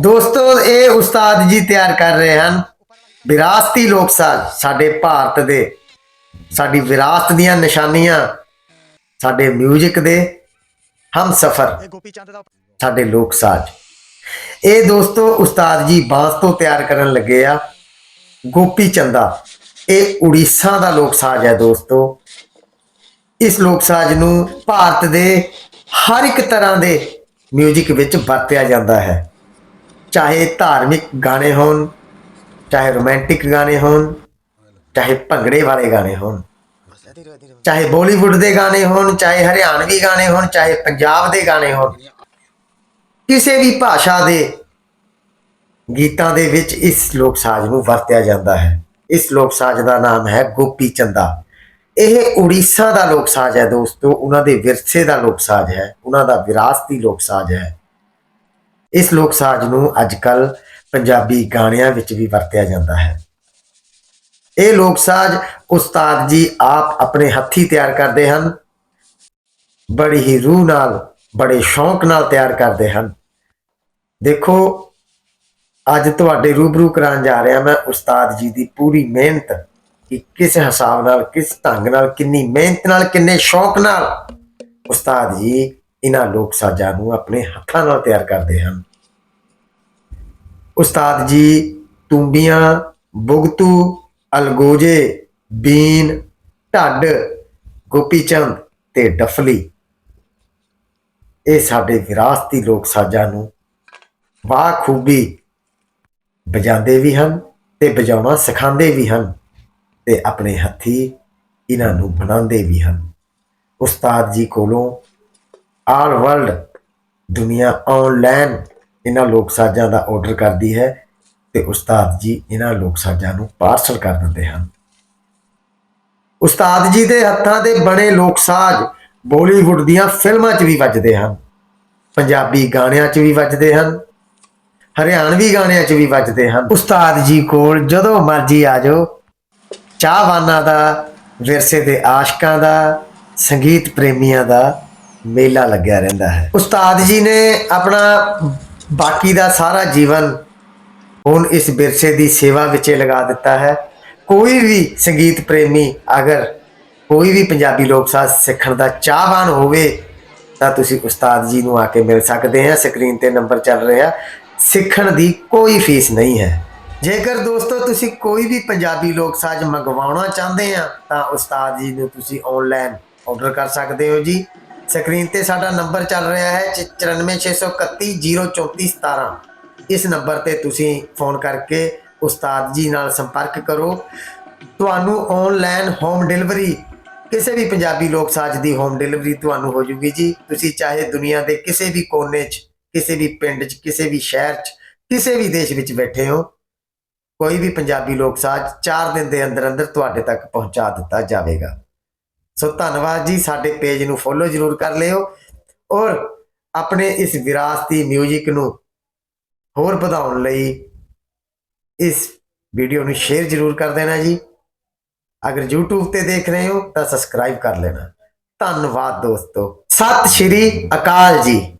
ਦੋਸਤੋ, ਇਹ ਉਸਤਾਦ ਜੀ ਤਿਆਰ ਕਰ ਰਹੇ ਹਨ। ਵਿਰਾਸਤੀ ਲੋਕ ਸਾਜ਼ ਸਾਡੇ ਭਾਰਤ ਦੇ, ਸਾਡੀ ਵਿਰਾਸਤ ਦੀਆਂ ਨਿਸ਼ਾਨੀਆਂ, ਸਾਡੇ 뮤직 ਦੇ ਹਮ ਸਫਰ, ਸਾਡੇ ਲੋਕ ਸਾਜ਼। ਇਹ ਦੋਸਤੋ, ਉਸਤਾਦ ਜੀ ਬਾਂਸ ਤੋਂ ਤਿਆਰ ਕਰਨ ਲੱਗੇ ਆ। ਗੋਪੀ ਚੰਦਾ, ਇਹ ਉੜੀਸਾ ਦਾ ਲੋਕ ਸਾਜ਼ ਹੈ ਦੋਸਤੋ। ਇਸ ਲੋਕ ਸਾਜ਼ ਨੂੰ ਭਾਰਤ ਦੇ ਹਰ ਇੱਕ ਤਰ੍ਹਾਂ ਦੇ 뮤직 ਵਿੱਚ ਵਰਤਿਆ ਜਾਂਦਾ ਹੈ। ਚਾਹੇ ਧਾਰਮਿਕ ਗਾਣੇ ਹੋਣ, ਚਾਹੇ ਰੋਮਾਂਟਿਕ ਗਾਣੇ ਹੋਣ, ਚਾਹੇ ਭੰਗੜੇ ਵਾਲੇ ਗਾਣੇ ਹੋਣ, ਚਾਹੇ ਬਾਲੀਵੁੱਡ ਦੇ ਗਾਣੇ ਹੋਣ, ਚਾਹੇ ਹਰਿਆਣਵੀ ਗਾਣੇ ਹੋਣ, ਚਾਹੇ ਪੰਜਾਬ ਦੇ ਗਾਣੇ ਹੋਣ, ਕਿਸੇ ਵੀ ਭਾਸ਼ਾ ਦੇ ਗੀਤਾਂ ਦੇ ਵਿੱਚ ਇਸ ਲੋਕ ਸਾਜ਼ ਨੂੰ ਵਰਤਿਆ ਜਾਂਦਾ ਹੈ। ਇਸ ਲੋਕ ਸਾਜ਼ ਦਾ ਨਾਮ ਹੈ ਗੋਪੀ ਚੰਦਾ। ਇਹ ਉੜੀਸਾ ਦਾ ਲੋਕ ਸਾਜ਼ ਹੈ ਦੋਸਤੋ, ਉਹਨਾਂ ਦੇ ਵਿਰਸੇ ਦਾ ਲੋਕ ਸਾਜ਼ ਹੈ, ਉਹਨਾਂ ਦਾ ਵਿਰਾਸਤੀ ਲੋਕ ਸਾਜ਼ ਹੈ। ਇਸ ਲੋਕ ਸਾਜ਼ ਨੂੰ ਅੱਜਕੱਲ ਪੰਜਾਬੀ ਗਾਣਿਆਂ ਵਿੱਚ ਵੀ ਵਰਤਿਆ ਜਾਂਦਾ ਹੈ। ਇਹ ਲੋਕ ਸਾਜ਼ ਉਸਤਾਦ ਜੀ ਆਪ ਆਪਣੇ ਹੱਥੀ ਤਿਆਰ ਕਰਦੇ ਹਨ। ਬੜੀ ਹੀ ਰੂਹ ਨਾਲ, ਬੜੇ ਸ਼ੌਂਕ ਨਾਲ ਤਿਆਰ ਕਰਦੇ ਹਨ। ਦੇਖੋ, ਅੱਜ ਤੁਹਾਡੇ ਰੂਬਰੂ ਕਰਾਉਣ ਜਾ ਰਿਹਾ ਮੈਂ ਉਸਤਾਦ ਜੀ ਦੀ ਪੂਰੀ ਮਿਹਨਤ ਕਿ ਕਿਸ ਹਿਸਾਬ ਨਾਲ, ਕਿਸ ਢੰਗ ਨਾਲ, ਕਿੰਨੀ ਮਿਹਨਤ ਨਾਲ, ਕਿੰਨੇ ਸ਼ੌਕ ਨਾਲ ਉਸਤਾਦ ਜੀ ਇਹਨਾਂ ਲੋਕ ਸਾਜ਼ਾਂ ਨੂੰ ਆਪਣੇ ਹੱਥਾਂ ਨਾਲ ਤਿਆਰ ਕਰਦੇ ਹਨ। ਉਸਤਾਦ ਜੀ ਤੂੰਬੀਆਂ, ਬੁਗਤੂ, ਅਲਗੋਜੇ, ਬੀਨ, ਢੱਡ, ਗੋਪੀਚੰਦ ਤੇ ਡਫਲੀ। ਇਹ ਸਾਡੇ ਵਿਰਾਸਤੀ ਲੋਕ ਸਾਜ਼ਾਂ ਨੂੰ ਬਾਖੂਬੀ ਵਜਾਉਂਦੇ ਵੀ ਹਨ ਤੇ ਵਜਾਉਣਾ ਸਿਖਾਉਂਦੇ ਵੀ ਹਨ। ਤੇ ਆਪਣੇ ਹੱਥੀ ਇਹਨਾਂ ਨੂੰ ਬਣਾਉਂਦੇ ਵੀ ਹਨ। ਉਸਤਾਦ ਜੀ ਕੋਲੋਂ ਆਲ ਵਰਲਡ ਦੁਨੀਆ ਆਨਲਾਈਨ ਇਹਨਾਂ ਲੋਕ ਸਾਜ਼ਾਂ ਦਾ ਆਰਡਰ ਕਰਦੀ ਹੈ ਤੇ ਉਸਤਾਦ ਜੀ ਇਹਨਾਂ ਲੋਕ ਸਾਜ਼ਾਂ ਨੂੰ ਪਾਰਸਲ ਕਰ ਦਿੰਦੇ ਹਨ। ਉਸਤਾਦ ਜੀ ਦੇ ਹੱਥਾਂ ਦੇ ਬਣੇ ਲੋਕ ਸਾਜ਼ ਬਾਲੀਵੁੱਡ ਦੀਆਂ ਫਿਲਮਾਂ 'ਚ ਵੀ ਵੱਜਦੇ ਹਨ। ਪੰਜਾਬੀ ਗਾਣਿਆਂ 'ਚ ਵੀ ਵੱਜਦੇ ਹਨ। ਹਰਿਆਣਵੀ ਗਾਣਿਆਂ 'ਚ ਵੀ ਵੱਜਦੇ ਹਨ। ਉਸਤਾਦ ਜੀ ਕੋਲ ਜਦੋਂ ਮਰਜ਼ੀ ਆ ਜਾਓ। ਚਾਹਵਾਨਾਂ ਦਾ, ਵਿਰਸੇ ਦੇ ਆਸ਼ਕਾਂ ਦਾ, ਸੰਗੀਤ ਪ੍ਰੇਮੀਆਂ ਦਾ ਮੇਲਾ ਲੱਗਿਆ ਰਹਿੰਦਾ ਹੈ। ਉਸਤਾਦ ਜੀ ਨੇ ਆਪਣਾ ਬਾਕੀ ਦਾ ਸਾਰਾ ਜੀਵਨ ਹੁਣ ਇਸ ਵਿਰਸੇ ਦੀ ਸੇਵਾ ਵਿੱਚ ਲਗਾ ਦਿੱਤਾ ਹੈ। ਕੋਈ ਵੀ ਸੰਗੀਤ ਪ੍ਰੇਮੀ ਅਗਰ ਕੋਈ ਵੀ ਪੰਜਾਬੀ ਲੋਕ ਸਾਜ਼ ਸਿੱਖਣ ਦਾ ਚਾਹਵਾਨ ਹੋਵੇ, ਤਾਂ ਤੁਸੀਂ ਉਸਤਾਦ ਜੀ ਨੂੰ ਆ ਕੇ ਮਿਲ ਸਕਦੇ ਆ। ਸਕਰੀਨ ਤੇ ਨੰਬਰ ਚੱਲ ਰਿਹਾ। ਸਿੱਖਣ ਦੀ ਕੋਈ ਫੀਸ ਨਹੀਂ ਹੈ। ਜੇਕਰ ਦੋਸਤੋ ਤੁਸੀਂ ਕੋਈ ਵੀ ਪੰਜਾਬੀ ਲੋਕ ਸਾਜ਼ ਮੰਗਵਾਉਣਾ ਚਾਹੁੰਦੇ ਆ, ਤਾਂ ਉਸਤਾਦ ਜੀ ਨੂੰ ਤੁਸੀਂ ਆਨਲਾਈਨ ਆਰਡਰ ਕਰ ਸਕਦੇ ਹੋ ਜੀ। ਸਕਰੀਨ ਤੇ ਸਾਡਾ ਨੰਬਰ ਚੱਲ ਰਿਹਾ ਹੈ 9461303417 ਇਸ ਨੰਬਰ ਤੇ ਤੁਸੀਂ ਫੋਨ ਕਰਕੇ ਉਸਤਾਦ ਜੀ ਨਾਲ ਸੰਪਰਕ ਕਰੋ। ਤੁਹਾਨੂੰ ਆਨਲਾਈਨ ਹੋਮ ਡਿਲੀਵਰੀ ਕਿਸੇ ਵੀ ਪੰਜਾਬੀ ਲੋਕ ਸਾਜ਼ ਦੀ ਹੋਮ ਡਿਲੀਵਰੀ ਤੁਹਾਨੂੰ ਹੋ ਜੂਗੀ ਜੀ। ਤੁਸੀਂ ਚਾਹੇ ਦੁਨੀਆ ਦੇ ਕਿਸੇ ਵੀ ਕੋਨੇ 'ਚ, ਕਿਸੇ ਵੀ ਪਿੰਡ 'ਚ, ਕਿਸੇ ਵੀ ਸ਼ਹਿਰ 'ਚ, ਕਿਸੇ ਵੀ ਦੇਸ਼ ਵਿੱਚ ਬੈਠੇ ਹੋ ਕੋਈ ਵੀ ਪੰਜਾਬੀ ਲੋਕ ਸਾਜ਼ 4 ਦਿਨ ਦੇ ਅੰਦਰ ਅੰਦਰ ਤੁਹਾਡੇ ਤੱਕ ਪਹੁੰਚਾ ਦਿੱਤਾ ਜਾਵੇਗਾ। ਸੋ ਧੰਨਵਾਦ ਜੀ, ਸਾਡੇ ਪੇਜ ਨੂੰ ਫੋਲੋ ਜਰੂਰ ਕਰ ਲਿਓ ਔਰ ਆਪਣੇ ਇਸ ਵਿਰਾਸਤੀ 뮤직 ਨੂੰ ਹੋਰ ਵਧਾਉਣ ਲਈ ਇਸ ਵੀਡੀਓ ਨੂੰ ਸ਼ੇਅਰ ਜਰੂਰ ਕਰ ਦੇਣਾ ਜੀ। ਅਗਰ YouTube ਤੇ ਦੇਖ ਰਹੇ ਹੋ ਤਾਂ ਸਬਸਕ੍ਰਾਈਬ ਕਰ ਲੈਣਾ। ਧੰਨਵਾਦ ਦੋਸਤੋ। ਸਤਿ ਸ਼੍ਰੀ ਅਕਾਲ ਜੀ।